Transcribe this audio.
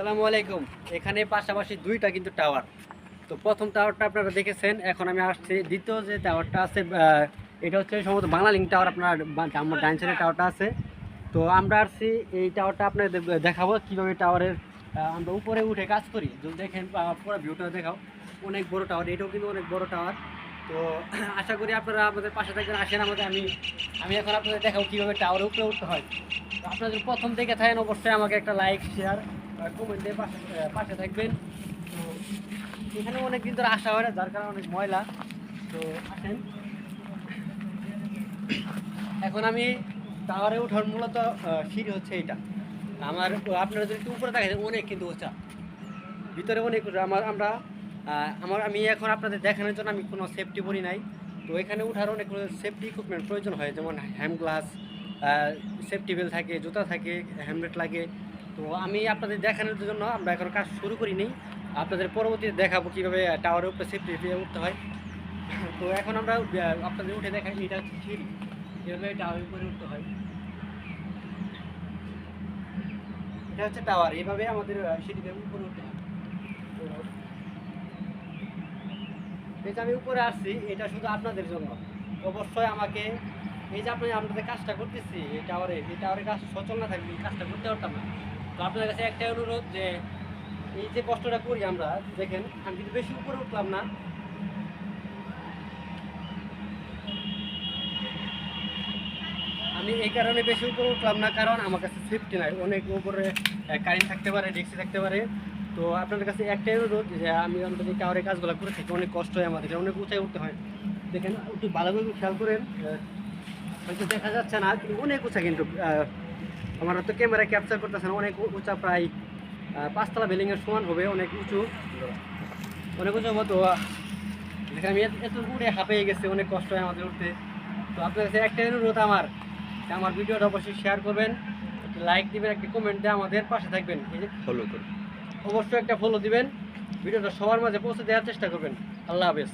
সালামু আলাইকুম। এখানে পাশাপাশি দুইটা কিন্তু টাওয়ার। তো প্রথম টাওয়ারটা আপনারা দেখেছেন এখন আমি আসছি। দ্বিতীয় যে টাওয়ারটা আছে এটা হচ্ছে সম্ভবত বাংলা লিঙ্ক টাওয়ার আপনার আমার ডাইন সাইডে টাওয়ারটা আছে। তো আমরা আসছি এই টাওয়ারটা আপনাদের দে- দেখাবো কীভাবে টাওয়ারের আমরা উপরে উঠে কাজ করি। যদি দেখেন পুরো ভিউটা দেখাও। অনেক বড় টাওয়ার এটাও কিন্তু অনেক বড় টাওয়ার। তো আশা করি আপনারা আমাদের পাশে থাকবেন আসেন আমাদের আমি আমি এখন আপনাদের দেখাবো কীভাবে টাওয়ারের উপরে উঠতে হয়। তো আপনারা যদি প্রথম থেকে থাকেন অবশ্যই আমাকে একটা লাইক শেয়ার। পাশে থাকবেন। তো এখানে অনেক ধরে আসা হয় না, যার কারণে অনেক ময়লা। তো আসেন। এখন আমি টাওয়ারে ওঠার মূলত সিঁড়ি হচ্ছে এইটা। আমার, আপনারা যদি একটু উপরে দেখেন অনেক কিন্তু উঁচা ভিতরে অনেক আমার, আমরা আমার, আমি এখন আপনাদের দেখানোর জন্য আমি কোনো সেফটি পরি নাই। তো এখানে উঠার অনেক সেফটি ইকুইপমেন্ট প্রয়োজন হয়, যেমন হ্যান্ড গ্লাস সেফটি বেল থাকে, জুতা থাকে হেলমেট লাগে। তো আমি আপনাদের দেখানোর জন্য আমরা এখন কাজ শুরু করিনি। আপনাদের পরবর্তীতে দেখাবো কীভাবে টাওয়ারের উপরে সেফটি উঠতে হয়। তো এখন আমরা আপনাদের উঠে দেখাই এটা সিঁড়ি। কীভাবে টাওয়ারের উপরে উঠতে হয়। এটা হচ্ছে টাওয়ার এভাবে আমাদের সিঁড়িতে উপরে উঠতে হয়। এই যে আমি উপরে আসছি, এটা শুধু আপনাদের জন্য। অবশ্যই আমাকে, এই যে আপনি আপনাদের কাজটা করতেছি, এই টাওয়ারে এই টাওয়ারের কাজ সচল না থাকলে এই কাজটা করতে পারতাম না। তো আপনাদের কাছে একটাই অনুরোধ যে এই যে কষ্টটা করি আমরা, দেখেন, আমি কিন্তু বেশি উপরে উঠলাম না। আমি এই কারণে বেশি উপরে উঠলাম না, কারণ আমার কাছে সেফটি নাই। অনেক উপরে কারেন্ট থাকতে পারে ডেক্সি থাকতে পারে। তো আপনাদের কাছে একটাই অনুরোধ যে আমি অন্তত টাওয়ারের কাজগুলো করে থাকি, অনেক কষ্ট হয় আমাদের, অনেক উঁচাই উঠতে হয়। দেখেন, একটু ভালো করে খেয়াল করেন হয়তো দেখা যাচ্ছে না অনেক উঁচা কিন্তু আমার তো ক্যামেরা ক্যাপচার করতেছে না অনেক উঁচা প্রায় পাঁচতলা বিল্ডিংয়ের সমান হবে অনেক উঁচু। অনেক উঁচু মতো দেখেন আমি এত- উড়ে হাঁপিয়ে গেছে অনেক কষ্ট হয় আমাদের উঠতে। তো আপনার কাছে একটাই অনুরোধ আমার আমার ভিডিওটা অবশ্যই শেয়ার করবেন একটা লাইক দিবেন একটা কমেন্ট দিয়ে আমাদের পাশে থাকবেন। ফলো করুন অবশ্যই একটা ফলো দিবেন ভিডিওটা সবার মাঝে পৌঁছে দেওয়ার চেষ্টা করবেন। আল্লাহ হাফেজ।